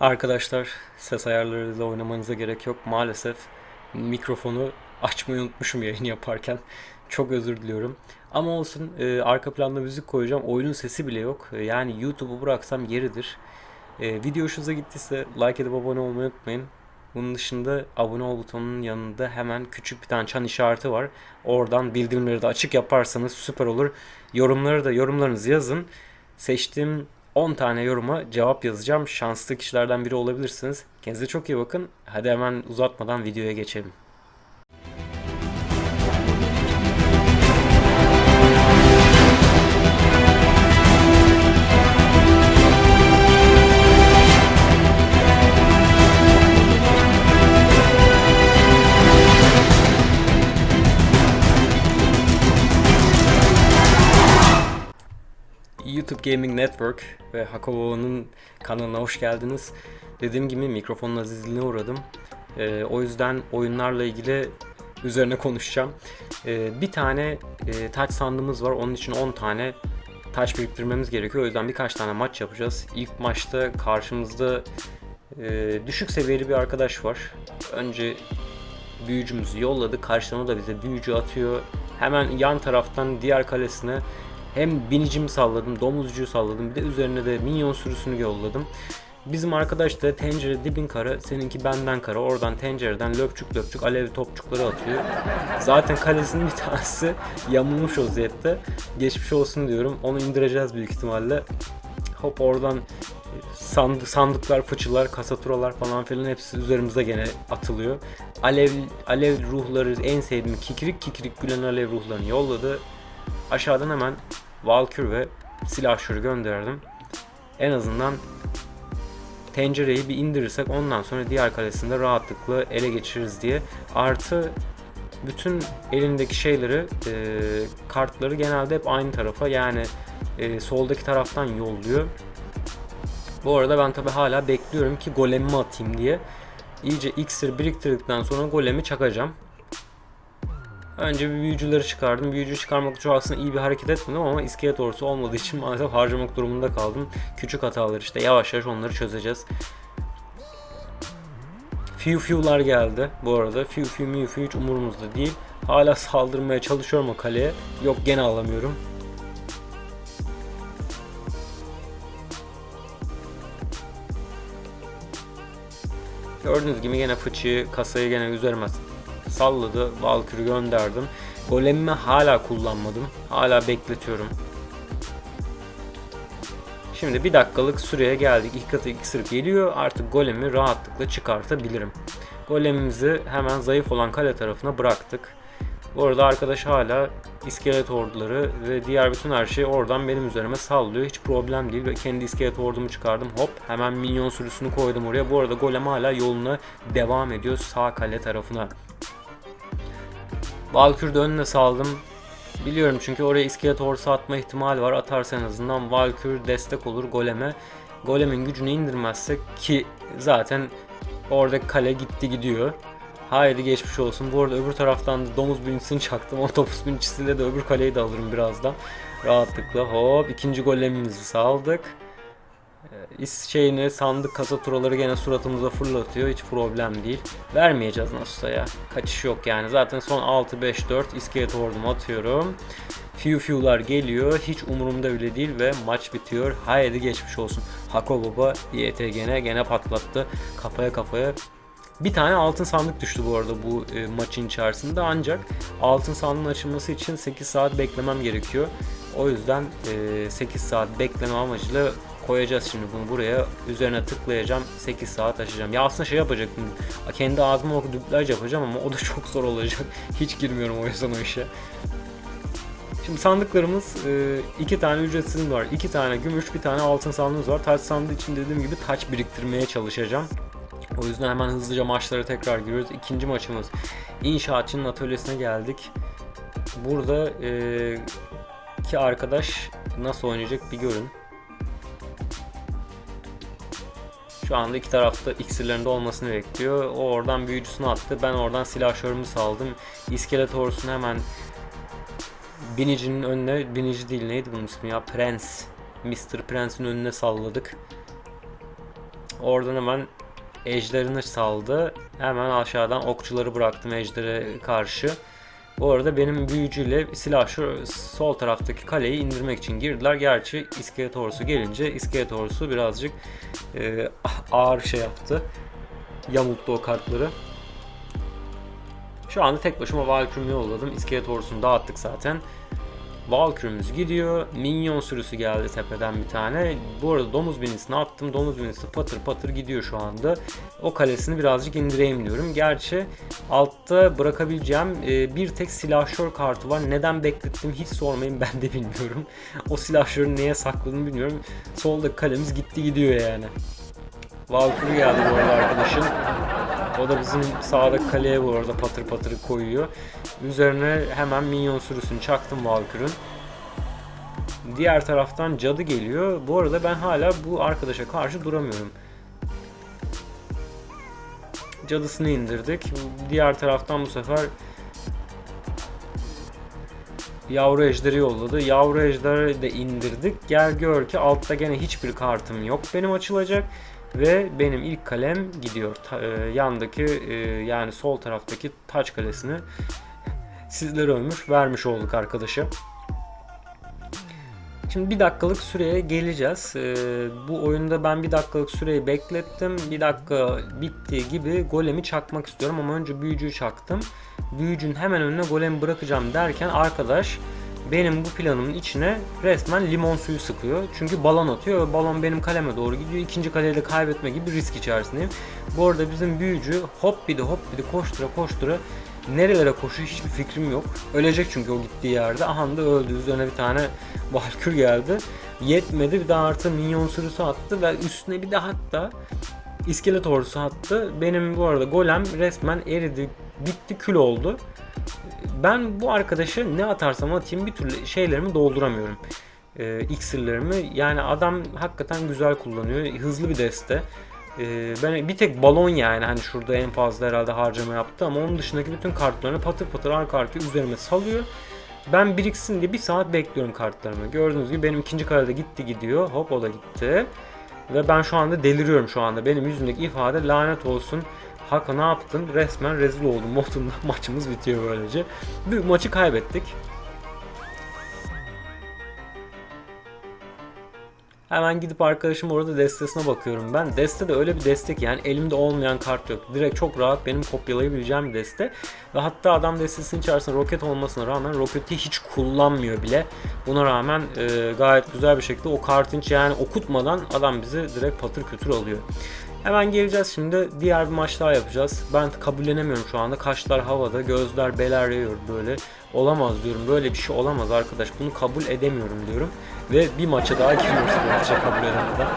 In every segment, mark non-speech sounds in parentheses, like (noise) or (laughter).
Arkadaşlar ses ayarlarıyla oynamanıza gerek yok. Maalesef mikrofonu açmayı unutmuşum yayın yaparken. Çok özür diliyorum. Ama olsun e, arka planda müzik koyacağım. Oyunun sesi bile yok. E, yani YouTube'u bıraksam yeridir. E, video hoşunuza gittiyse like edip abone olmayı unutmayın. Bunun dışında abone ol butonunun yanında hemen küçük bir tane çan işareti var. Oradan bildirimleri de açık yaparsanız süper olur. Yorumları da yorumlarınızı yazın. Seçtiğim 10 tane yoruma cevap yazacağım. Şanslı kişilerden biri olabilirsiniz. Kendinize çok iyi bakın. Hadi hemen uzatmadan videoya geçelim. YouTube Gaming Network ve Hakobo'nun kanalına hoş geldiniz. Dediğim gibi mikrofonun azizliğine uğradım. Ee, o yüzden oyunlarla ilgili üzerine konuşacağım. Ee, bir tane e, taç sandığımız var. Onun için 10 tane taş biriktirmemiz gerekiyor. O yüzden birkaç tane maç yapacağız. İlk maçta karşımızda e, düşük seviyeli bir arkadaş var. Önce büyücümüzü yolladı. Karşıdan o da bize büyücü atıyor. Hemen yan taraftan diğer kalesine hem binicimi salladım, domuzcuyu salladım. Bir de üzerine de minyon sürüsünü yolladım. Bizim arkadaş da tencere dibin kara, seninki benden kara. Oradan tencereden löpçük löpçük alev topçukları atıyor. Zaten kalesinin bir tanesi yamulmuş vaziyette. Geçmiş olsun diyorum. Onu indireceğiz büyük ihtimalle. Hop oradan sandık, sandıklar, fıçılar, kasaturalar falan filan hepsi üzerimize gene atılıyor. Alev alev ruhları en sevdiğim kikirik kikirik gülen alev ruhlarını yolladı. Aşağıdan hemen Valkür ve silahşörü gönderdim. En azından tencereyi bir indirirsek ondan sonra diğer kalesinde rahatlıkla ele geçiririz diye. Artı bütün elindeki şeyleri, e, kartları genelde hep aynı tarafa yani e, soldaki taraftan yolluyor. Bu arada ben tabi hala bekliyorum ki golemimi atayım diye. İyice iksir biriktirdikten sonra golemi çakacağım. Önce bir büyücüleri çıkardım. Büyücü çıkarmak çok aslında iyi bir hareket etmedim ama iskelet ordusu olmadığı için maalesef harcamak durumunda kaldım. Küçük hatalar işte yavaş yavaş onları çözeceğiz. Few few'lar geldi bu arada. Few few mew few hiç umurumuzda değil. Hala saldırmaya çalışıyorum o kaleye. Yok gene alamıyorum. Gördüğünüz gibi gene fıçıyı, kasayı gene üzerime salladı. Valkyr'i gönderdim. Golemimi hala kullanmadım. Hala bekletiyorum. Şimdi bir dakikalık süreye geldik. İlk katı iksir geliyor. Artık golemi rahatlıkla çıkartabilirim. Golemimizi hemen zayıf olan kale tarafına bıraktık. Bu arada arkadaş hala iskelet orduları ve diğer bütün her şeyi oradan benim üzerime sallıyor. Hiç problem değil ve kendi iskelet ordumu çıkardım. Hop hemen minyon sürüsünü koydum oraya. Bu arada golem hala yoluna devam ediyor sağ kale tarafına. Valkür'de önüne saldım. Biliyorum çünkü oraya iskelet ordusu atma ihtimali var. Atarsa en azından Valkür destek olur goleme. Golemin gücünü indirmezsek ki zaten oradaki kale gitti gidiyor. Haydi geçmiş olsun. Bu arada öbür taraftan da domuz birincisini çaktım. (laughs) O domuz birincisiyle de öbür kaleyi de alırım birazdan. Rahatlıkla. Hop ikinci golemimizi saldık. Şeyini sandık kasa turaları gene suratımıza fırlatıyor. Hiç problem değil. Vermeyeceğiz nasılsa ya. Kaçış yok yani. Zaten son 6-5-4 iskelet ordumu atıyorum. Few few'lar geliyor. Hiç umurumda bile değil ve maç bitiyor. Haydi geçmiş olsun. Hako Baba YTG'ne gene patlattı. Kafaya kafaya bir tane altın sandık düştü bu arada bu e, maçın içerisinde ancak altın sandığın açılması için 8 saat beklemem gerekiyor. O yüzden e, 8 saat bekleme amacıyla koyacağız şimdi bunu buraya. Üzerine tıklayacağım. 8 saat açacağım. Ya aslında şey yapacaktım. Kendi ağzıma oku dublaj yapacağım ama o da (laughs) çok zor olacak. Hiç girmiyorum o yüzden o işe. Şimdi sandıklarımız e, iki tane ücretsiz var. iki tane gümüş, bir tane altın sandığımız var. Taç sandığı için dediğim gibi taç biriktirmeye çalışacağım. O yüzden hemen hızlıca maçlara tekrar giriyoruz. İkinci maçımız inşaatçının atölyesine geldik. Burada e, iki arkadaş nasıl oynayacak bir görün. Şu anda iki tarafta iksirlerinde olmasını bekliyor. O oradan büyücüsünü attı. Ben oradan silahşörümü saldım. İskelet ordusunu hemen binicinin önüne, binici değil neydi bunun ismi ya? Prens. Mr. Prence'in önüne salladık. Oradan hemen ejderini saldı. Hemen aşağıdan okçuları bıraktım ejdere karşı. Bu arada benim büyücüyle silah şu sol taraftaki kaleyi indirmek için girdiler. Gerçi iskelet ordusu gelince iskelet ordusu birazcık e, ağır şey yaptı. Yamulttu o kartları. Şu anda tek başıma Valkyrie'mi yolladım. İskelet ordusunu dağıttık zaten. Valkyrie'miz gidiyor. Minyon sürüsü geldi tepeden bir tane. Bu arada domuz binisini attım. Domuz binisi patır patır gidiyor şu anda. O kalesini birazcık indireyim diyorum. Gerçi altta bırakabileceğim e, bir tek silahşör kartı var. Neden beklettim hiç sormayın (laughs) ben de bilmiyorum. o silahşörü neye sakladım bilmiyorum. Soldaki kalemiz gitti gidiyor yani. Valkyrie geldi bu arada arkadaşın. O da bizim sağdaki kaleye bu arada patır patır koyuyor. Üzerine hemen minyon sürüsünü çaktım Valkyrie'nin. Diğer taraftan cadı geliyor. Bu arada ben hala bu arkadaşa karşı duramıyorum. Cadısını indirdik. Diğer taraftan bu sefer yavru ejderi yolladı. Yavru ejderi de indirdik. Gel gör ki altta gene hiçbir kartım yok benim açılacak. Ve benim ilk kalem gidiyor. Ta, e, yandaki e, yani sol taraftaki taç kalesini sizlere ömür vermiş olduk arkadaşa. Şimdi bir dakikalık süreye geleceğiz. Ee, bu oyunda ben bir dakikalık süreyi beklettim. Bir dakika bittiği gibi golemi çakmak istiyorum ama önce büyücüyü çaktım. Büyücünün hemen önüne golemi bırakacağım derken arkadaş benim bu planımın içine resmen limon suyu sıkıyor. Çünkü balon atıyor ve balon benim kaleme doğru gidiyor. İkinci kaleyi de kaybetme gibi risk içerisindeyim. Bu arada bizim büyücü hop bir de hop bir de koştura koştura nerelere koşuyor hiçbir fikrim yok. Ölecek çünkü o gittiği yerde. Aha da öldü. Üzerine bir tane (laughs) Valkür geldi. Yetmedi bir de artı minyon sürüsü attı ve üstüne bir de hatta iskelet ordusu attı. Benim bu arada golem resmen eridi, bitti, kül oldu. Ben bu arkadaşı ne atarsam atayım bir türlü şeylerimi dolduramıyorum. Ee, iksirlerimi. Yani adam hakikaten güzel kullanıyor. Hızlı bir deste. Ee, ben bir tek balon yani hani şurada en fazla herhalde harcama yaptı ama onun dışındaki bütün kartlarını patır patır arka arkaya üzerime salıyor. Ben biriksin diye bir saat bekliyorum kartlarımı. Gördüğünüz gibi benim ikinci karede gitti gidiyor. Hop o da gitti. Ve ben şu anda deliriyorum şu anda. Benim yüzümdeki ifade lanet olsun. Haka ne yaptın? Resmen rezil oldum (laughs) modunda maçımız bitiyor böylece. Bir maçı kaybettik. Hemen gidip arkadaşım orada destesine bakıyorum ben. Deste de öyle bir destek yani elimde olmayan kart yok. Direkt çok rahat benim kopyalayabileceğim bir deste. Ve hatta adam destesinin içerisinde roket olmasına rağmen roketi hiç kullanmıyor bile. Buna rağmen e, gayet güzel bir şekilde o kartın yani okutmadan adam bizi direkt patır kütür alıyor. Hemen geleceğiz şimdi. Diğer bir maç daha yapacağız. Ben kabullenemiyorum şu anda. Kaşlar havada, gözler beleriyor böyle. Olamaz diyorum. Böyle bir şey olamaz arkadaş. Bunu kabul edemiyorum diyorum. Ve bir maça daha giriyoruz bu maça kabul edemeden.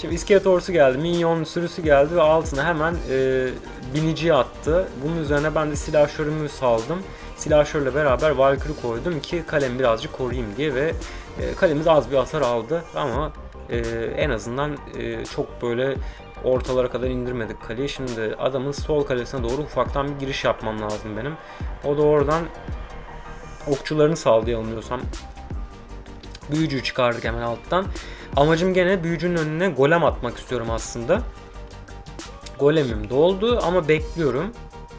Şimdi iskelet ordusu geldi, minyon sürüsü geldi ve altına hemen e, biniciyi attı. Bunun üzerine ben de silahşörümü saldım. Silahşörle beraber Valkyrie koydum ki kalemi birazcık koruyayım diye ve e, kalemiz az bir hasar aldı ama e, en azından e, çok böyle ortalara kadar indirmedik kaleyi. Şimdi adamın sol kalesine doğru ufaktan bir giriş yapmam lazım benim. O da oradan okçularını saldı yanılmıyorsam. Büyücüyü çıkardık hemen alttan. Amacım gene büyücünün önüne golem atmak istiyorum aslında. Golemim doldu ama bekliyorum.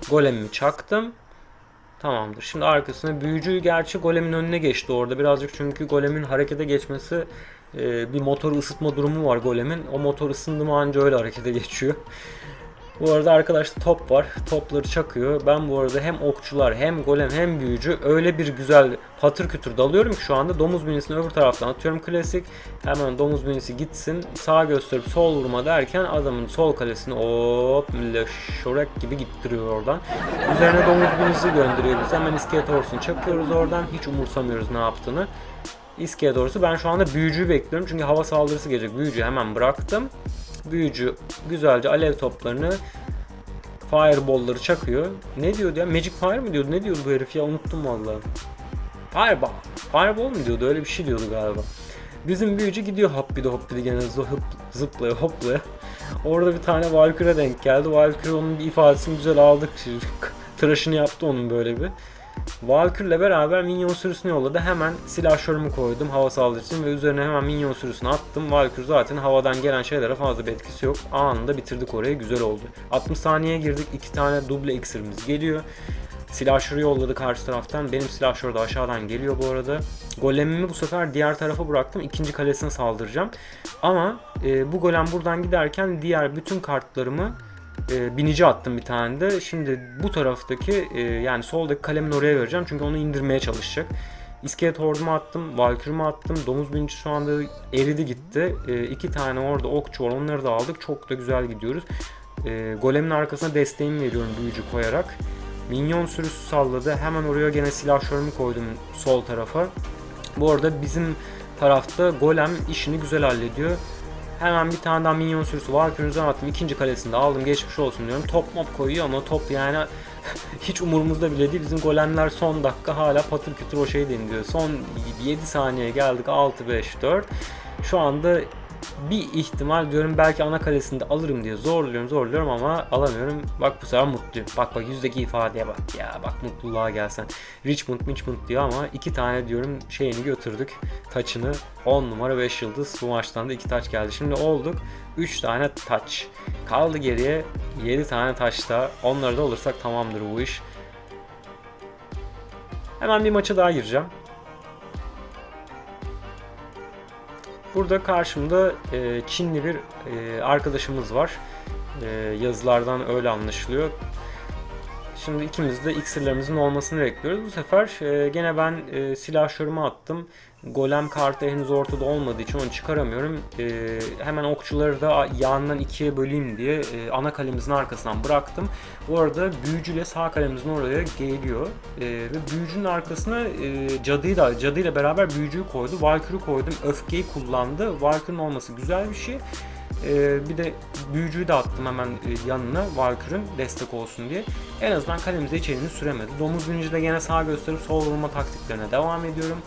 Golemimi çaktım. Tamamdır. Şimdi arkasına büyücü gerçi golemin önüne geçti orada. Birazcık çünkü golemin harekete geçmesi e, bir motor ısıtma durumu var golemin. O motor ısındı mı anca öyle harekete geçiyor. Bu arada arkadaşta top var. Topları çakıyor. Ben bu arada hem okçular hem golem hem büyücü öyle bir güzel patır kütür dalıyorum ki şu anda domuz minisini öbür taraftan atıyorum klasik. Hemen domuz minisi gitsin. Sağ gösterip sol vurma derken adamın sol kalesini hop şorek gibi gittiriyor oradan. Üzerine domuz minisi gönderiyor biz. Hemen iskelet orsunu çakıyoruz oradan. Hiç umursamıyoruz ne yaptığını. İskele doğrusu ben şu anda büyücüyü bekliyorum çünkü hava saldırısı gelecek. Büyücüyü hemen bıraktım. Büyücü güzelce alev toplarını Fireball'ları çakıyor. Ne diyordu ya? Magic Fire mı diyordu? Ne diyordu bu herif ya? Unuttum vallahi. Fireball. Fireball mu diyordu? Öyle bir şey diyordu galiba. Bizim büyücü gidiyor hop bir de hop bir de gene zıp, zıplaya hoplaya. Orada bir tane Valkyrie denk geldi. Valkyrie onun bir ifadesini güzel aldık. (laughs) Tıraşını yaptı onun böyle bir. Valkyrie'le beraber minyon sürüsünü yolladı. Hemen silahşörümü koydum hava saldırısı ve üzerine hemen minyon sürüsünü attım. Valkyrie zaten havadan gelen şeylere fazla bir etkisi yok. Anında bitirdik orayı. Güzel oldu. 60 saniyeye girdik. 2 tane duble iksirimiz geliyor. Silahşörü yolladı karşı taraftan. Benim silahşör de aşağıdan geliyor bu arada. Golemimi bu sefer diğer tarafa bıraktım. İkinci kalesine saldıracağım. Ama e, bu golem buradan giderken diğer bütün kartlarımı e, binici attım bir tane de. Şimdi bu taraftaki e, yani soldaki kalemin oraya vereceğim. Çünkü onu indirmeye çalışacak. İskelet ordumu attım, Valkyrie'mi attım. Domuz binici şu anda eridi gitti. E, iki tane orada okçu var onları da aldık. Çok da güzel gidiyoruz. E, golemin arkasına desteğimi veriyorum büyücü koyarak. Minyon sürüsü salladı. Hemen oraya gene silahşörümü koydum sol tarafa. Bu arada bizim tarafta golem işini güzel hallediyor. Hemen bir tane daha minyon sürüsü var. Kürünüzden attım. İkinci kalesinde aldım. Geçmiş olsun diyorum. Top mop koyuyor ama top yani (laughs) hiç umurumuzda bile değil. Bizim golemler son dakika hala patır kütür o şeyi deniliyor. Son 7 saniye geldik. 6-5-4. Şu anda bir ihtimal diyorum belki ana kalesinde alırım diye zorluyorum zorluyorum ama alamıyorum. Bak bu sefer mutluyum. Bak bak yüzdeki ifadeye bak ya bak mutluluğa gelsen. Richmond Richmond diyor ama iki tane diyorum şeyini götürdük. Taçını 10 numara 5 yıldız bu maçtan da iki taç geldi. Şimdi olduk 3 tane taç. Kaldı geriye 7 tane taşta. Onları da alırsak tamamdır bu iş. Hemen bir maça daha gireceğim. Burada karşımda e, Çinli bir e, arkadaşımız var. E, yazılardan öyle anlaşılıyor. Şimdi ikimiz de iksirlerimizin olmasını bekliyoruz. Bu sefer e, gene ben e, silahşörümü attım. Golem kartı henüz ortada olmadığı için onu çıkaramıyorum. E, hemen okçuları da yandan ikiye böleyim diye e, ana kalemizin arkasından bıraktım. Bu arada büyücüyle sağ kalemizin oraya geliyor. E, ve büyücünün arkasına e, cadıyı da cadıyla beraber büyücüyü koydu. Valkyrie koydum. Öfkeyi kullandı. Valkyrie'nin olması güzel bir şey. Ee, bir de büyücüyü de attım hemen e, yanına Valkyrie'ın destek olsun diye. En azından kalemize hiç elini süremedi. Domuz büyücü de gene sağ gösterip sol vurma taktiklerine devam ediyorum.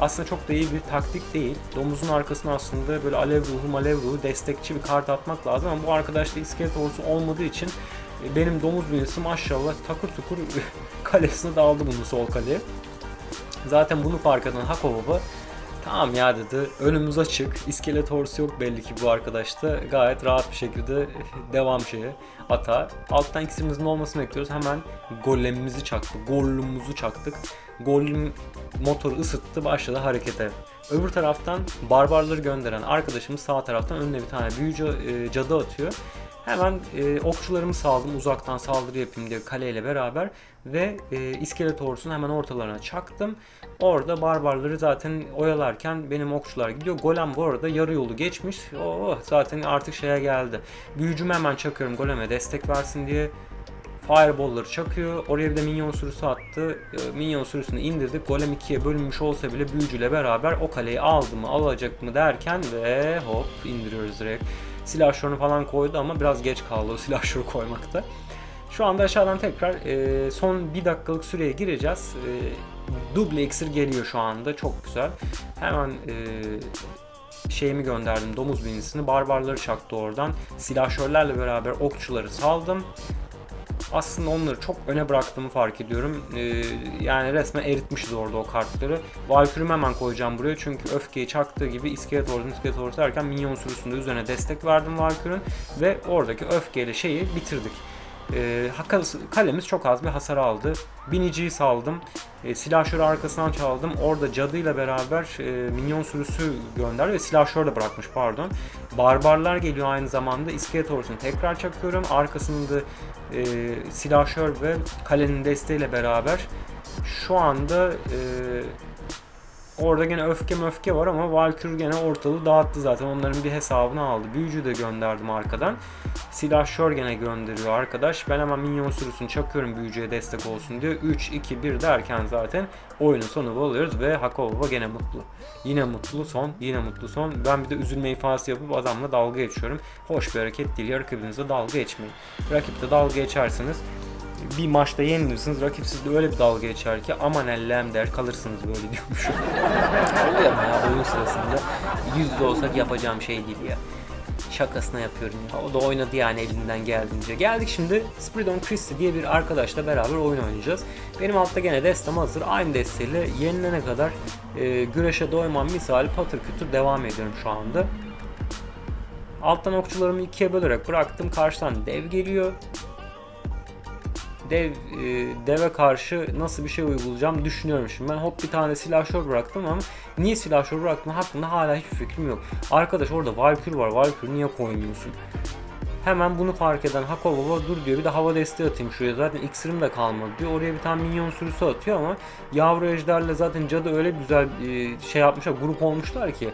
Aslında çok da iyi bir taktik değil. Domuzun arkasına aslında böyle alev ruhu malev ruhu destekçi bir kart atmak lazım ama bu arkadaşta iskelet ordusu olmadığı için e, benim domuz büyücüsü maşallah takır tukur (laughs) kalesine daldı bunu sol kaleye. Zaten bunu fark eden Hako Baba Tamam ya dedi. Önümüz açık. İskelet horsu yok belli ki bu arkadaşta. Gayet rahat bir şekilde (laughs) devam şeye ata. Alttan iksirimizin olmasını bekliyoruz. Hemen golemimizi çaktık. Gollumumuzu çaktık. Gollum motoru ısıttı. Başladı harekete. Öbür taraftan barbarları gönderen arkadaşımız sağ taraftan önüne bir tane büyücü e, cadı atıyor. Hemen e, okçularımı saldım uzaktan saldırı yapayım diye kaleyle beraber ve e, iskelet ordusunu hemen ortalarına çaktım. Orada barbarları zaten oyalarken benim okçular gidiyor. Golem bu arada yarı yolu geçmiş. Oh zaten artık şeye geldi. Büyücümü hemen çakıyorum goleme destek versin diye. Fireball'ları çakıyor. Oraya bir de minyon sürüsü attı. E, minyon sürüsünü indirdik. Golem ikiye bölünmüş olsa bile büyücüyle beraber o kaleyi aldı mı alacak mı derken ve hop indiriyoruz direkt. Silahşörünü falan koydu ama biraz geç kaldı o (laughs) silahşörü koymakta. Şu anda aşağıdan tekrar e, son bir dakikalık süreye gireceğiz. E, duble iksir geliyor şu anda. Çok güzel. Hemen e, şeyimi gönderdim. Domuz binisini. Barbarları çaktı oradan. Silahşörlerle beraber okçuları saldım. Aslında onları çok öne bıraktığımı fark ediyorum. Ee, yani resmen eritmişiz orada o kartları. Valkyrie'mi hemen koyacağım buraya çünkü öfkeyi çaktığı gibi iskelet ordu iskelet ordu derken minyon sürüsünde üzerine destek verdim Valkyrie'nin ve oradaki öfkeyle şeyi bitirdik. E, kalemiz çok az bir hasar aldı. Biniciyi saldım. E, silahşörü arkasından çaldım. Orada cadıyla beraber e, minyon sürüsü gönderdi ve silahşör de bırakmış pardon. Barbarlar geliyor aynı zamanda. İskelet ordusunu tekrar çakıyorum. Arkasında e, silahşör ve kalenin desteğiyle beraber şu anda e, Orada gene öfke möfke var ama Valkyrie gene ortalığı dağıttı zaten. Onların bir hesabını aldı. Büyücü de gönderdim arkadan. Silahşör gene gönderiyor arkadaş. Ben hemen minyon sürüsünü çakıyorum büyücüye destek olsun diye. 3, 2, 1 derken zaten oyunun sonunu alıyoruz ve Hakova gene mutlu. Yine mutlu son, yine mutlu son. Ben bir de üzülme ifadesi yapıp adamla dalga geçiyorum. Hoş bir hareket değil. Rakibinize dalga geçmeyin. Rakipte dalga geçerseniz bir maçta yenilirsiniz. Rakip sizde öyle bir dalga geçer ki aman ellem der kalırsınız böyle diyormuş. (laughs) Oluyor ama ya oyun sırasında yüz yüze olsak yapacağım şey değil ya. Şakasına yapıyorum ya. O da oynadı yani elinden geldiğince. Geldik şimdi Spiridon Christie diye bir arkadaşla beraber oyun oynayacağız. Benim altta gene destem hazır. Aynı desteyle yenilene kadar e, güreşe doymam misali patır kütür devam ediyorum şu anda. Alttan okçularımı ikiye bölerek bıraktım. Karşıdan dev geliyor. Dev, e, deve karşı nasıl bir şey uygulayacağım düşünüyorum şimdi. Ben hop bir tane silahşör bıraktım ama niye silahşör bıraktım hakkında hala hiçbir fikrim yok. Arkadaş orada Valkyrie var. Valkyrie niye koymuyorsun? Hemen bunu fark eden Hako Baba dur diyor bir de hava desteği atayım şuraya zaten iksirim de kalmadı diyor. Oraya bir tane minyon sürüsü atıyor ama yavru ejderle zaten cadı öyle güzel e, şey yapmışlar grup olmuşlar ki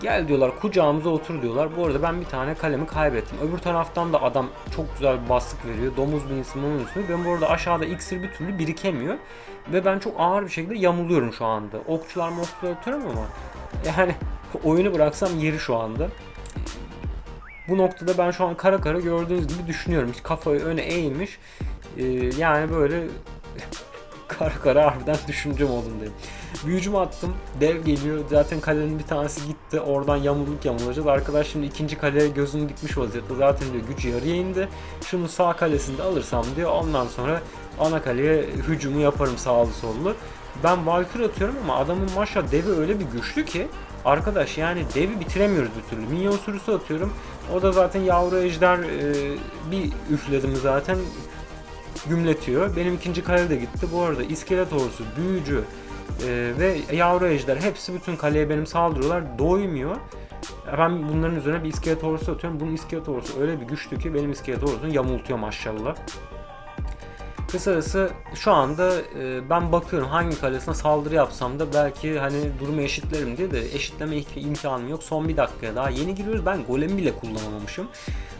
Gel diyorlar kucağımıza otur diyorlar. Bu arada ben bir tane kalemi kaybettim. Öbür taraftan da adam çok güzel bir bastık veriyor. Domuz binisi onun üstüne. Ben bu arada aşağıda iksir bir türlü birikemiyor. Ve ben çok ağır bir şekilde yamuluyorum şu anda. Okçular mokçular atıyorum ama yani (laughs) oyunu bıraksam yeri şu anda. Bu noktada ben şu an kara kara gördüğünüz gibi düşünüyorum. Hiç kafayı öne eğmiş. Ee, yani böyle kara kara harbiden düşüncem oldum dedim. Büyücümü attım. Dev geliyor. Zaten kalenin bir tanesi gitti. Oradan yamuluk yamulacağız. Arkadaş şimdi ikinci kaleye gözünü dikmiş vaziyette. Zaten diyor gücü yarıya indi. Şunu sağ kalesinde alırsam diyor. Ondan sonra ana kaleye hücumu yaparım sağlı sollu. Ben Valkyrie atıyorum ama adamın maşa devi öyle bir güçlü ki Arkadaş yani devi bitiremiyoruz bir türlü. Minyon sürüsü atıyorum. O da zaten yavru ejder e, bir üfledim zaten gümletiyor. Benim ikinci kale de gitti. Bu arada iskelet ordusu, büyücü e, ve yavru ejder hepsi bütün kaleye benim saldırıyorlar. Doymuyor. Ben bunların üzerine bir iskelet ordusu atıyorum. Bunun iskelet ordusu öyle bir güçlü ki benim iskelet ordusunu yamultuyor maşallah. Kısacası şu anda e, ben bakıyorum hangi kalesine saldırı yapsam da belki hani durumu eşitlerim diye de eşitleme imkanım yok. Son bir dakikaya daha yeni giriyoruz. Ben golemi bile kullanamamışım.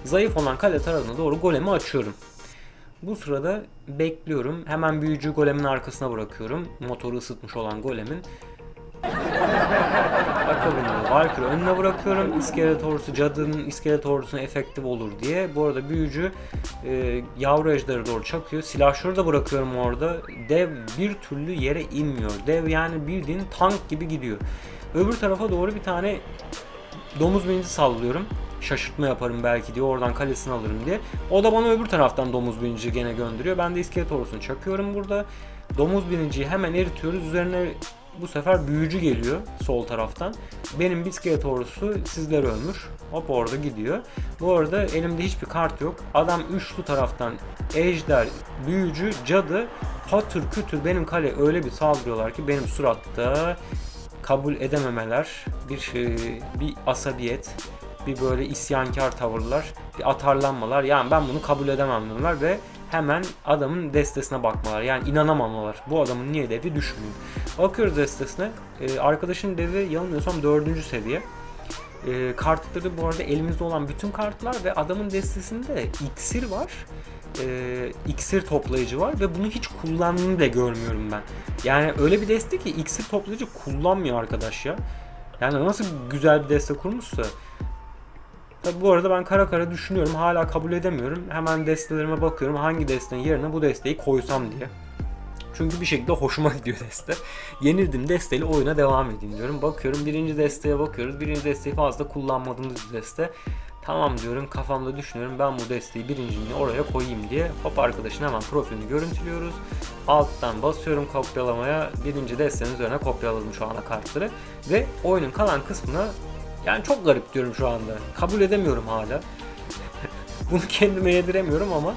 Zayıf olan kale tarafına doğru golemi açıyorum. Bu sırada bekliyorum. Hemen büyücü golemin arkasına bırakıyorum. Motoru ısıtmış olan golemin. Akabinde Valkyrie önüne bırakıyorum. İskelet ordusu, cadının iskelet ordusuna efektif olur diye. Bu arada büyücü e, yavru ejderi doğru çakıyor. Silahşörü da bırakıyorum orada. Dev bir türlü yere inmiyor. Dev yani bildiğin tank gibi gidiyor. Öbür tarafa doğru bir tane domuz binici sallıyorum şaşırtma yaparım belki diye oradan kalesini alırım diye. O da bana öbür taraftan domuz binici gene gönderiyor. Ben de iskelet orusunu çakıyorum burada. Domuz biniciyi hemen eritiyoruz. Üzerine bu sefer büyücü geliyor sol taraftan. Benim iskelet ordusu sizler ölmüş. Hop orada gidiyor. Bu arada elimde hiçbir kart yok. Adam üçlü taraftan ejder, büyücü, cadı patır kütür benim kale öyle bir saldırıyorlar ki benim suratta kabul edememeler, bir şey, bir asabiyet, bir böyle isyankar tavırlar, bir atarlanmalar. Yani ben bunu kabul edemem diyorlar ve hemen adamın destesine bakmalar. Yani inanamamalar. Bu adamın niye devi düşmüyor. Bakıyoruz destesine. Ee, arkadaşın devi yanılmıyorsam 4. seviye. E, kartları bu arada elimizde olan bütün kartlar ve adamın destesinde iksir var. E, iksir toplayıcı var ve bunu hiç kullandığını bile görmüyorum ben. Yani öyle bir deste ki iksir toplayıcı kullanmıyor arkadaş ya. Yani nasıl güzel bir deste kurmuşsa Tabi bu arada ben kara kara düşünüyorum. Hala kabul edemiyorum. Hemen destelerime bakıyorum. Hangi destenin yerine bu desteği koysam diye. Çünkü bir şekilde hoşuma gidiyor deste. Yenildim desteyle oyuna devam edeyim diyorum. Bakıyorum birinci desteye bakıyoruz. Birinci desteği fazla kullanmadığımız bir deste. Tamam diyorum kafamda düşünüyorum ben bu desteği birinciliğini oraya koyayım diye. Hop arkadaşın hemen profilini görüntülüyoruz. Alttan basıyorum kopyalamaya. Birinci destenin üzerine kopyaladım şu ana kartları. Ve oyunun kalan kısmına yani çok garip diyorum şu anda. Kabul edemiyorum hala. (laughs) Bunu kendime yediremiyorum ama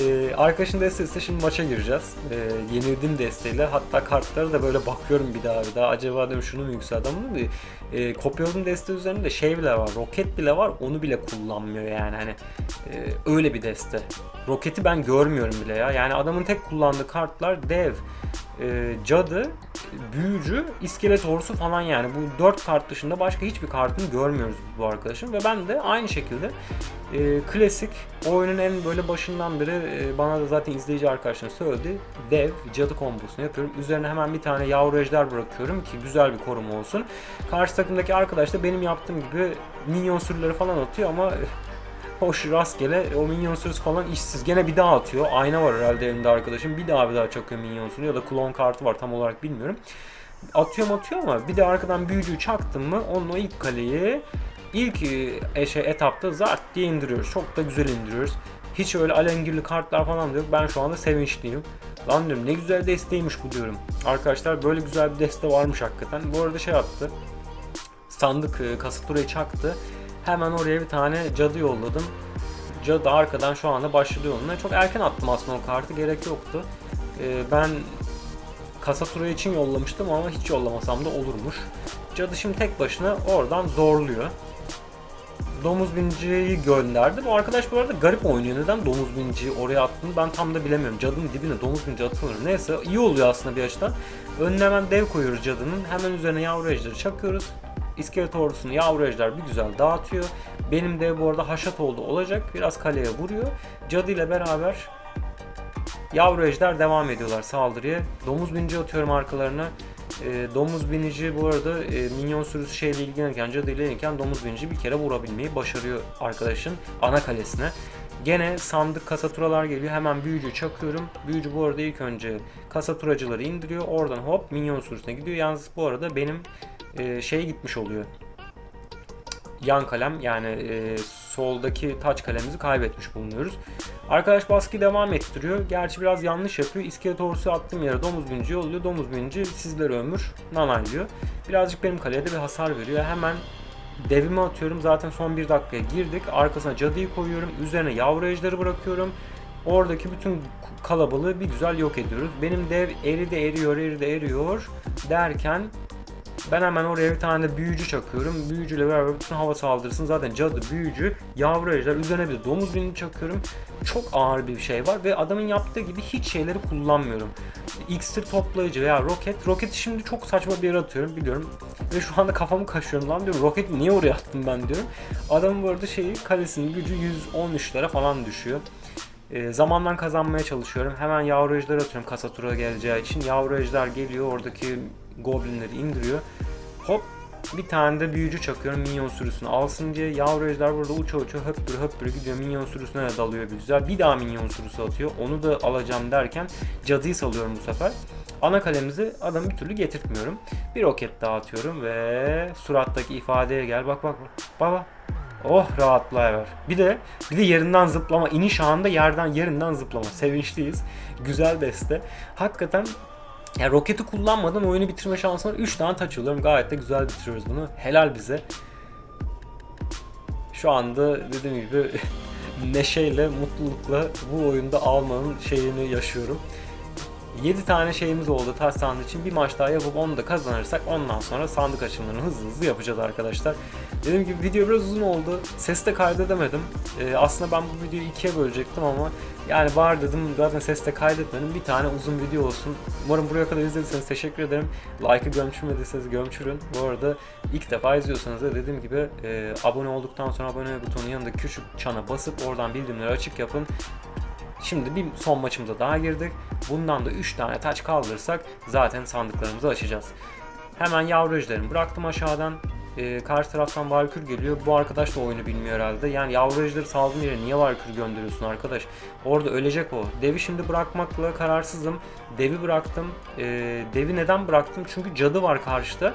e, arkadaşın desteğiyle şimdi maça gireceğiz. E, yenildim desteğiyle. Hatta kartlara da böyle bakıyorum bir daha bir daha. Acaba diyorum şunu mu yükseldi ama bir e, kopyaladım deste üzerinde şey bile var. Roket bile var. Onu bile kullanmıyor yani. Hani e, öyle bir deste. Roketi ben görmüyorum bile ya. Yani adamın tek kullandığı kartlar dev, e, cadı, büyücü, iskelet ordusu falan yani. Bu dört kart dışında başka hiçbir kartını görmüyoruz bu arkadaşın. Ve ben de aynı şekilde e, klasik oyunun en böyle başından beri e, bana da zaten izleyici arkadaşlar söyledi. Dev, cadı kombosunu yapıyorum. Üzerine hemen bir tane yavru ejder bırakıyorum ki güzel bir koruma olsun. Karşı takımdaki arkadaş da benim yaptığım gibi minyon sürüleri falan atıyor ama hoş rastgele o minyon sürüsü falan işsiz. Gene bir daha atıyor. Ayna var herhalde elinde arkadaşım. Bir daha bir daha çakıyor minyon sürü ya da klon kartı var tam olarak bilmiyorum. Atıyor atıyor ama bir de arkadan büyücüyü çaktım mı onun o ilk kaleyi İlk e, şey etapta zart diye indiriyoruz. Çok da güzel indiriyoruz. Hiç öyle alengirli kartlar falan da yok. Ben şu anda sevinçliyim. Lan diyorum ne güzel desteymiş bu diyorum. Arkadaşlar böyle güzel bir deste varmış hakikaten. Bu arada şey attı. Sandık e, kasaturayı çaktı. Hemen oraya bir tane cadı yolladım. Cadı arkadan şu anda başladı yoluna. Çok erken attım aslında o kartı. Gerek yoktu. E, ben kasatura için yollamıştım ama hiç yollamasam da olurmuş. Cadı şimdi tek başına oradan zorluyor. Domuz biniciyi gönderdi. Bu arkadaş bu arada garip oynuyor. Neden domuz biniciyi oraya attığını ben tam da bilemiyorum. Cadının dibine domuz binici atılır. Neyse iyi oluyor aslında bir açıdan. Önüne hemen dev koyuyoruz cadının. Hemen üzerine yavru ejderi çakıyoruz. İskelet ordusunu yavru ejder bir güzel dağıtıyor. Benim dev bu arada haşat oldu olacak. Biraz kaleye vuruyor. Cadı ile beraber yavru ejder devam ediyorlar saldırıya. Domuz binici atıyorum arkalarına. E, domuz binici bu arada e, minyon sürüsü şeyle ilgilenirken, cadı ile ilgilenirken domuz binici bir kere vurabilmeyi başarıyor arkadaşın ana kalesine. Gene sandık kasaturalar geliyor. Hemen büyücü çakıyorum. Büyücü bu arada ilk önce kasaturacıları indiriyor. Oradan hop minyon sürüsüne gidiyor. Yalnız bu arada benim e, şey gitmiş oluyor. Yan kalem yani e, soldaki taç kalemizi kaybetmiş bulunuyoruz. Arkadaş baskıyı devam ettiriyor. Gerçi biraz yanlış yapıyor. İskelet ordusu attığım yere domuz binici yolluyor. Domuz binici sizlere ömür nanaylıyor. Birazcık benim kaleye de bir hasar veriyor. Hemen devimi atıyorum. Zaten son bir dakikaya girdik. Arkasına cadıyı koyuyorum. Üzerine yavru ejderi bırakıyorum. Oradaki bütün kalabalığı bir güzel yok ediyoruz. Benim dev eridi eriyor eridi eriyor derken ben hemen oraya bir tane de büyücü çakıyorum. Büyücüyle beraber bütün hava saldırısını zaten cadı, büyücü, yavru ejder, üzerine bir domuz binini çakıyorum. Çok ağır bir şey var ve adamın yaptığı gibi hiç şeyleri kullanmıyorum. İksir toplayıcı veya roket. Roketi şimdi çok saçma bir yere atıyorum biliyorum. Ve şu anda kafamı kaşıyorum lan diyorum. Roketi niye oraya attım ben diyorum. Adamın bu arada şeyi kalesinin gücü 113'lere falan düşüyor. E, zamandan kazanmaya çalışıyorum. Hemen yavru ejder atıyorum kasatura geleceği için. Yavru ejder geliyor oradaki goblinleri indiriyor. Hop bir tane de büyücü çakıyorum minyon sürüsünü alsın diye. Yavru ejder burada uça uça höppür höppür gidiyor. Minyon sürüsüne de dalıyor bir güzel. Bir daha minyon sürüsü atıyor. Onu da alacağım derken cadıyı salıyorum bu sefer. Ana kalemizi adam bir türlü getirtmiyorum. Bir roket daha atıyorum ve surattaki ifadeye gel. Bak bak bak. Baba. Oh rahatlayıver. Bir de bir de yerinden zıplama. iniş anında yerden yerinden zıplama. Sevinçliyiz. Güzel beste. Hakikaten yani roketi kullanmadan oyunu bitirme şansım var. 3 tane taç alıyorum. Gayet de güzel bitiriyoruz bunu. Helal bize. Şu anda dediğim gibi (laughs) neşeyle, mutlulukla bu oyunda almanın şeyini yaşıyorum. 7 tane şeyimiz oldu taş sandığı için. Bir maç daha yapıp onu da kazanırsak ondan sonra sandık açımlarını hızlı hızlı yapacağız arkadaşlar. Dediğim gibi video biraz uzun oldu. Ses de kaydedemedim. Ee, aslında ben bu videoyu ikiye bölecektim ama yani var dedim zaten ses de kaydetmedim. Bir tane uzun video olsun. Umarım buraya kadar izlediyseniz teşekkür ederim. Like'ı gömçürmediyseniz gömçürün. Bu arada ilk defa izliyorsanız da dediğim gibi e, abone olduktan sonra abone butonun yanında küçük çana basıp oradan bildirimleri açık yapın. Şimdi bir son maçımıza daha girdik. Bundan da 3 tane taç kaldırırsak zaten sandıklarımızı açacağız. Hemen yavru bıraktım aşağıdan. Ee, karşı taraftan Valkür geliyor. Bu arkadaş da oyunu bilmiyor herhalde. Yani yavru ejderi saldığın yere niye Valkür gönderiyorsun arkadaş? Orada ölecek o. Devi şimdi bırakmakla kararsızım. Devi bıraktım. Ee, devi neden bıraktım? Çünkü cadı var karşıda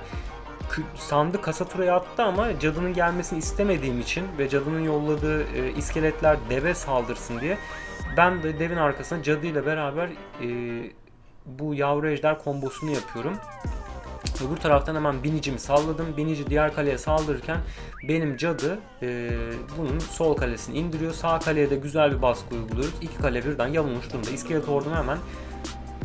sandık kasaturaya attı ama cadının gelmesini istemediğim için ve cadının yolladığı e, iskeletler deve saldırsın diye ben de devin arkasına cadı ile beraber e, bu yavru ejder kombosunu yapıyorum. Öbür taraftan hemen binicimi salladım. Binici diğer kaleye saldırırken benim cadı e, bunun sol kalesini indiriyor. Sağ kaleye de güzel bir baskı uyguluyoruz. İki kale birden yamulmuş durumda. İskelet ordumu hemen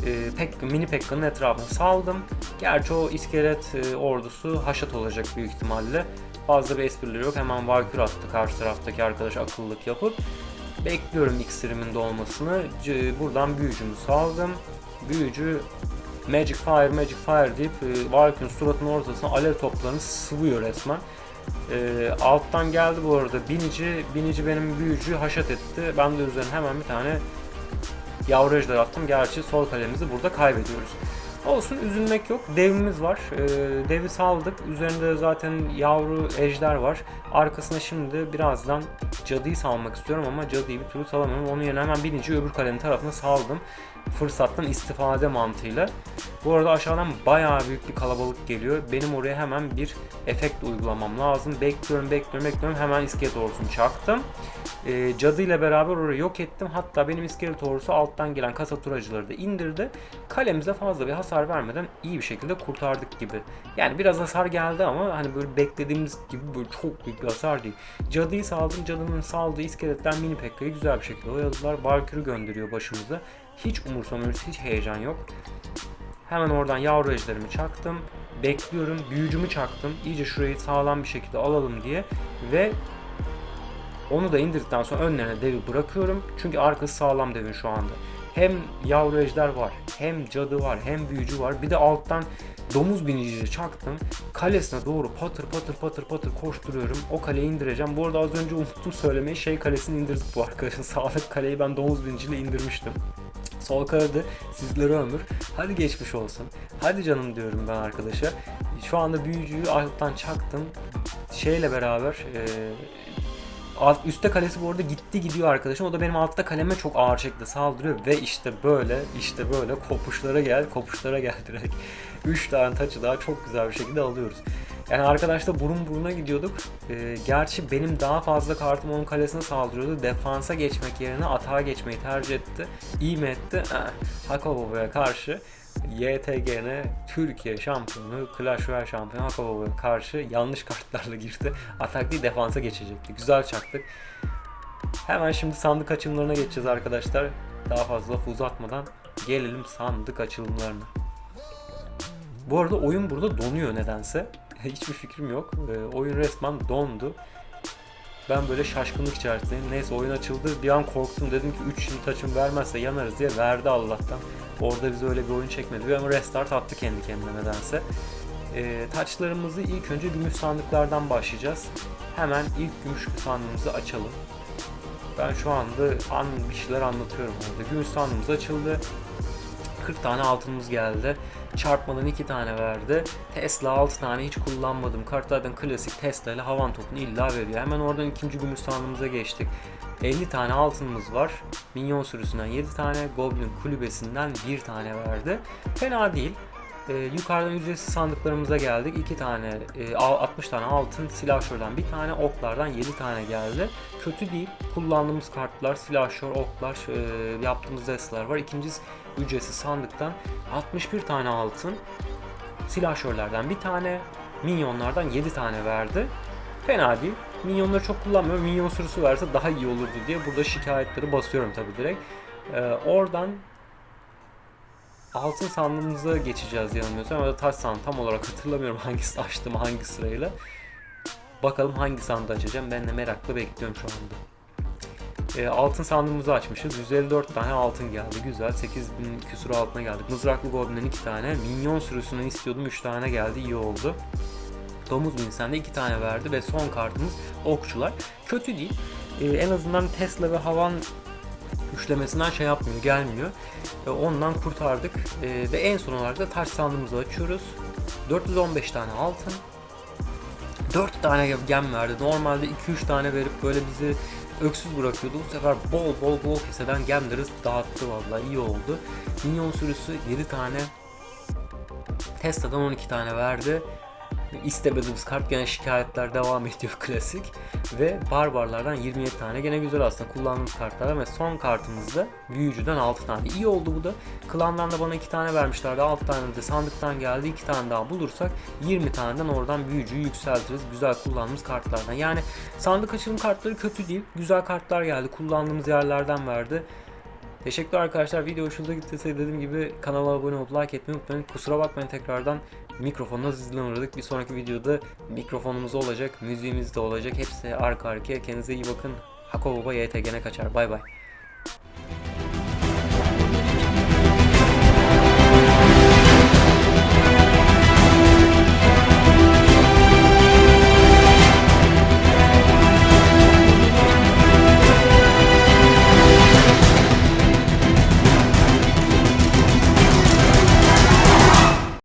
e, pek, mini Pekka'nın etrafına saldım. Gerçi o iskelet e, ordusu haşat olacak büyük ihtimalle. Fazla bir esprileri yok. Hemen Valkür attı karşı taraftaki arkadaş akıllılık yapıp. Bekliyorum iksirimin dolmasını. Buradan büyücümü saldım. Büyücü Magic Fire, Magic Fire deyip e, suratının ortasına alev toplarını sıvıyor resmen. E, alttan geldi bu arada binici. Binici benim büyücü haşat etti. Ben de üzerine hemen bir tane yavru attım. Gerçi sol kalemizi burada kaybediyoruz. Olsun üzülmek yok. Devimiz var. Ee, devi saldık. Üzerinde zaten yavru ejder var. Arkasına şimdi birazdan cadıyı salmak istiyorum ama cadıyı bir türlü salamıyorum. Onun yerine hemen birinci öbür kalenin tarafına saldım. Fırsattan istifade mantığıyla. Bu arada aşağıdan bayağı büyük bir kalabalık geliyor. Benim oraya hemen bir efekt uygulamam lazım. Bekliyorum, bekliyorum, bekliyorum. Hemen iskelet orsunu çaktım. Ee, cadı ile beraber orayı yok ettim. Hatta benim iskelet ordusu alttan gelen kasa turacıları da indirdi. Kalemize fazla bir hasar vermeden iyi bir şekilde kurtardık gibi. Yani biraz hasar geldi ama hani böyle beklediğimiz gibi böyle çok büyük bir hasar değil. Cadıyı saldım. Cadının saldığı iskeletler mini pekka'yı güzel bir şekilde oyaladılar. Valkyr'i gönderiyor başımıza. Hiç umursamıyoruz. Hiç heyecan yok. Hemen oradan yavru ejderimi çaktım. Bekliyorum. Büyücümü çaktım. İyice şurayı sağlam bir şekilde alalım diye. Ve onu da indirdikten sonra önlerine devi bırakıyorum. Çünkü arkası sağlam devin şu anda. Hem yavru ejder var, hem cadı var, hem büyücü var. Bir de alttan domuz biniciyi çaktım. Kalesine doğru patır patır patır patır koşturuyorum. O kaleyi indireceğim. Bu arada az önce unuttum söylemeyi. Şey kalesini indirdik bu arkadaşın. (laughs) Sağlık kaleyi ben domuz biniciyle indirmiştim. Sol kanadı sizlere ömür. Hadi geçmiş olsun. Hadi canım diyorum ben arkadaşa. Şu anda büyücüyü alttan çaktım. Şeyle beraber e, alt, üstte kalesi bu arada gitti gidiyor arkadaşım. O da benim altta kaleme çok ağır şekilde saldırıyor ve işte böyle işte böyle kopuşlara gel kopuşlara gel direkt. 3 tane taçı daha çok güzel bir şekilde alıyoruz. Yani arkadaşla burun buruna gidiyorduk. Ee, gerçi benim daha fazla kartım onun kalesine saldırıyordu. Defansa geçmek yerine atağa geçmeyi tercih etti. İyi mi etti? Eh, Hakoboba'ya karşı YTGN Türkiye şampiyonu, Clash Royale şampiyonu Hakoboba'ya karşı yanlış kartlarla girdi. Atak değil defansa geçecekti. Güzel çaktık. Hemen şimdi sandık açılımlarına geçeceğiz arkadaşlar. Daha fazla laf uzatmadan gelelim sandık açılımlarına. Bu arada oyun burada donuyor nedense. (laughs) Hiçbir fikrim yok. Ee, oyun resmen dondu. Ben böyle şaşkınlık içerisindeyim. Neyse oyun açıldı. Bir an korktum. Dedim ki 3 yıl taçım vermezse yanarız diye verdi Allah'tan. Orada bize öyle bir oyun çekmedi. Ama restart attı kendi kendine nedense. Ee, taçlarımızı ilk önce gümüş sandıklardan başlayacağız. Hemen ilk gümüş sandığımızı açalım. Ben şu anda an bir şeyler anlatıyorum orada. Gümüş sandığımız açıldı. 40 tane altınımız geldi. Çarpmadan 2 tane verdi. Tesla 6 tane hiç kullanmadım. Kartlardan klasik Tesla ile havan topunu illa veriyor. Hemen oradan ikinci gümüş sandığımıza geçtik. 50 tane altınımız var. Minyon sürüsünden 7 tane, Goblin kulübesinden 1 tane verdi. Fena değil. Ee, yukarıdan ücretsiz sandıklarımıza geldik. 2 tane, e, 60 tane altın, silahşörden bir tane, oklardan 7 tane geldi. Kötü değil. Kullandığımız kartlar, silahşör, oklar, e, yaptığımız desteler var. İkincisi ücretsiz sandıktan 61 tane altın, silahşörlerden bir tane, minyonlardan 7 tane verdi. Fena değil. Minyonları çok kullanmıyorum. Minyon sürüsü verse daha iyi olurdu diye burada şikayetleri basıyorum tabi direkt. Ee, oradan altın sandığımıza geçeceğiz yanılmıyorsam. Ya da taş sandığı tam olarak hatırlamıyorum (laughs) hangisi açtım hangi sırayla. Bakalım hangi sandığı açacağım. Ben de merakla bekliyorum şu anda. E, altın sandığımızı açmışız. 154 tane altın geldi. Güzel. 8000 küsur altına geldik. Mızraklı Goblin'den 2 tane. Minyon sürüsünden istiyordum. 3 tane geldi. İyi oldu. Domuz Binsen de 2 tane verdi ve son kartımız okçular. Kötü değil. E, en azından Tesla ve Havan üçlemesinden şey yapmıyor, gelmiyor. E, ondan kurtardık. Ve en son olarak da taş sandığımızı açıyoruz. 415 tane altın. 4 tane gem verdi. Normalde 2-3 tane verip böyle bizi öksüz bırakıyordu. Bu sefer bol bol bol keseden gemleri dağıttı vallahi iyi oldu. Minyon sürüsü 7 tane. Tesla'dan 12 tane verdi. İstemediğimiz kart gene şikayetler devam ediyor (laughs) klasik. Ve barbarlardan 27 tane gene güzel aslında kullandığımız kartlar ve son kartımızda büyücüden 6 tane. İyi oldu bu da. Klandan da bana 2 tane vermişlerdi. 6 tane de sandıktan geldi. 2 tane daha bulursak 20 taneden oradan büyücüyü yükseltiriz. Güzel kullandığımız kartlardan. Yani sandık açılım kartları kötü değil. Güzel kartlar geldi. Kullandığımız yerlerden verdi. Teşekkürler arkadaşlar. Video hoşunuza gittiyse dediğim gibi kanala abone olup like etmeyi unutmayın. Kusura bakmayın tekrardan mikrofonla zızlanırdık. Bir sonraki videoda mikrofonumuz olacak, müziğimiz de olacak. Hepsi arka arkaya. Kendinize iyi bakın. Hako Baba YTG'ne kaçar. Bay bay.